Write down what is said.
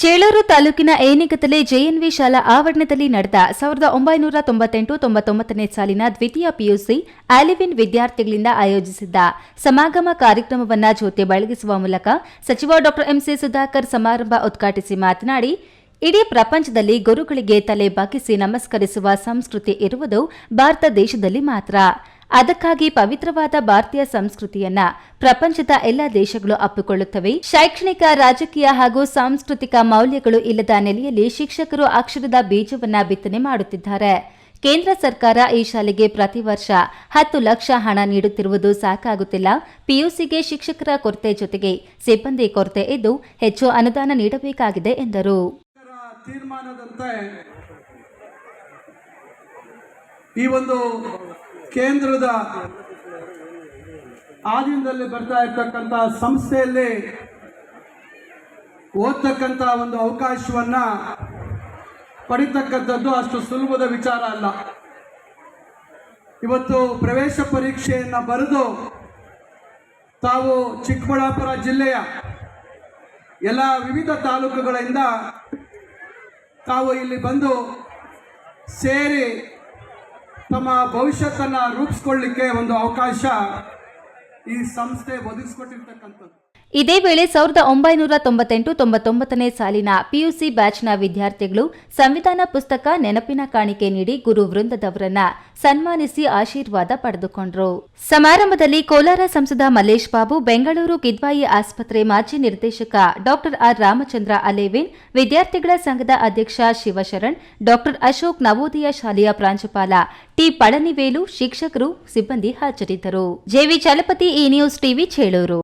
ಚೇಳೂರು ತಾಲೂಕಿನ ಏನಿಗತಲೆ ಜೆಎನ್ವಿ ಶಾಲಾ ಆವರಣದಲ್ಲಿ ನಡೆದ ಸಾವಿರದ ಒಂಬೈನೂರ ತೊಂಬತ್ತೆಂಟು ತೊಂಬತ್ತೊಂಬತ್ತನೇ ಸಾಲಿನ ದ್ವಿತೀಯ ಪಿಯುಸಿ ಆಲಿವಿನ್ ವಿದ್ಯಾರ್ಥಿಗಳಿಂದ ಆಯೋಜಿಸಿದ್ದ ಸಮಾಗಮ ಕಾರ್ಯಕ್ರಮವನ್ನು ಜ್ಯೋತಿ ಬೆಳಗಿಸುವ ಮೂಲಕ ಸಚಿವ ಡಾ ಎಂಸಿ ಸುಧಾಕರ್ ಸಮಾರಂಭ ಉದ್ಘಾಟಿಸಿ ಮಾತನಾಡಿ, ಇಡೀ ಪ್ರಪಂಚದಲ್ಲಿ ಗುರುಗಳಿಗೆ ತಲೆ ಬಾಕಿಸಿ ನಮಸ್ಕರಿಸುವ ಸಂಸ್ಕೃತಿ ಇರುವುದು ಭಾರತ ದೇಶದಲ್ಲಿ ಮಾತ್ರ. ಅದಕ್ಕಾಗಿ ಪವಿತ್ರವಾದ ಭಾರತೀಯ ಸಂಸ್ಕೃತಿಯನ್ನ ಪ್ರಪಂಚದ ಎಲ್ಲ ದೇಶಗಳು ಅಪ್ಪಿಕೊಳ್ಳುತ್ತವೆ. ಶೈಕ್ಷಣಿಕ, ರಾಜಕೀಯ ಹಾಗೂ ಸಾಂಸ್ಕೃತಿಕ ಮೌಲ್ಯಗಳು ಇಲ್ಲದ ನೆಲೆಯಲ್ಲಿ ಶಿಕ್ಷಕರು ಅಕ್ಷರದ ಬೀಜವನ್ನ ಬಿತ್ತನೆ ಮಾಡುತ್ತಿದ್ದಾರೆ. ಕೇಂದ್ರ ಸರ್ಕಾರ ಈ ಶಾಲೆಗೆ ಪ್ರತಿ ವರ್ಷ ಹತ್ತು ಲಕ್ಷ ಹಣ ನೀಡುತ್ತಿರುವುದು ಸಾಕಾಗುತ್ತಿಲ್ಲ. ಪಿಯುಸಿಗೆ ಶಿಕ್ಷಕರ ಕೊರತೆ ಜೊತೆಗೆ ಸಿಬ್ಬಂದಿ ಕೊರತೆ ಇದ್ದು ಹೆಚ್ಚು ಅನುದಾನ ನೀಡಬೇಕಾಗಿದೆ ಎಂದರು. ಈ ಒಂದು ಕೇಂದ್ರದ ಆಧೀನದಲ್ಲಿ ಬರ್ತಾ ಇರ್ತಕ್ಕಂಥ ಸಂಸ್ಥೆಯಲ್ಲಿ ಓದ್ತಕ್ಕಂಥ ಒಂದು ಅವಕಾಶವನ್ನ ಪಡಿತಕ್ಕಂಥದ್ದು ಅಷ್ಟು ಸುಲಭದ ವಿಚಾರ ಅಲ್ಲ. ಇವತ್ತು ಪ್ರವೇಶ ಪರೀಕ್ಷೆಯನ್ನು ಬರೆದು ತಾವು ಚಿಕ್ಕಬಳ್ಳಾಪುರ ಜಿಲ್ಲೆಯ ಎಲ್ಲ ವಿವಿಧ ತಾಲೂಕುಗಳಿಂದ ತಾವು ಇಲ್ಲಿ ಬಂದು ಸೇರಿ ತಮ್ಮ ಭವಿಷ್ಯತ್ತನ್ನು ರೂಪಿಸ್ಕೊಳ್ಳಿಕ್ಕೆ ಒಂದು ಅವಕಾಶ ಈ ಸಂಸ್ಥೆ ಒದಗಿಸ್ಕೊಟ್ಟಿರ್ತಕ್ಕಂಥದ್ದು. ಇದೇ ವೇಳೆ ಸಾವಿರದ ಒಂಬೈನೂರ ತೊಂಬತ್ತೆಂಟು ತೊಂಬತ್ತೊಂಬತ್ತನೇ ಸಾಲಿನ ಪಿಯುಸಿ ಬ್ಯಾಚ್ನ ವಿದ್ಯಾರ್ಥಿಗಳು ಸಂವಿಧಾನ ಪುಸ್ತಕ ನೆನಪಿನ ಕಾಣಿಕೆ ನೀಡಿ ಗುರು ವೃಂದದವರನ್ನ ಸನ್ಮಾನಿಸಿ ಆಶೀರ್ವಾದ ಪಡೆದುಕೊಂಡರು. ಸಮಾರಂಭದಲ್ಲಿ ಕೋಲಾರ ಸಂಸದ ಮಲ್ಲೇಶ್ ಬಾಬು, ಬೆಂಗಳೂರು ಕಿದ್ವಾಯಿ ಆಸ್ಪತ್ರೆ ಮಾಜಿ ನಿರ್ದೇಶಕ ಡಾಕ್ಟರ್ ಆರ್ ರಾಮಚಂದ್ರ ಅಲೇವಿನ್, ವಿದ್ಯಾರ್ಥಿಗಳ ಸಂಘದ ಅಧ್ಯಕ್ಷ ಶಿವಶರಣ್, ಡಾಕ್ಟರ್ ಅಶೋಕ್ ನವೋದಯ ಶಾಲೆಯ ಪ್ರಾಂಶುಪಾಲ ಟಿ ಪಳನಿವೇಲು ಶಿಕ್ಷಕರು ಸಿಬ್ಬಂದಿ ಹಾಜರಿದ್ದರು. ಜೆವಿ ಚಲಪತಿ ಈ ನ್ಯೂಸ್ ಟಿವಿ, ಚೇಳೂರು.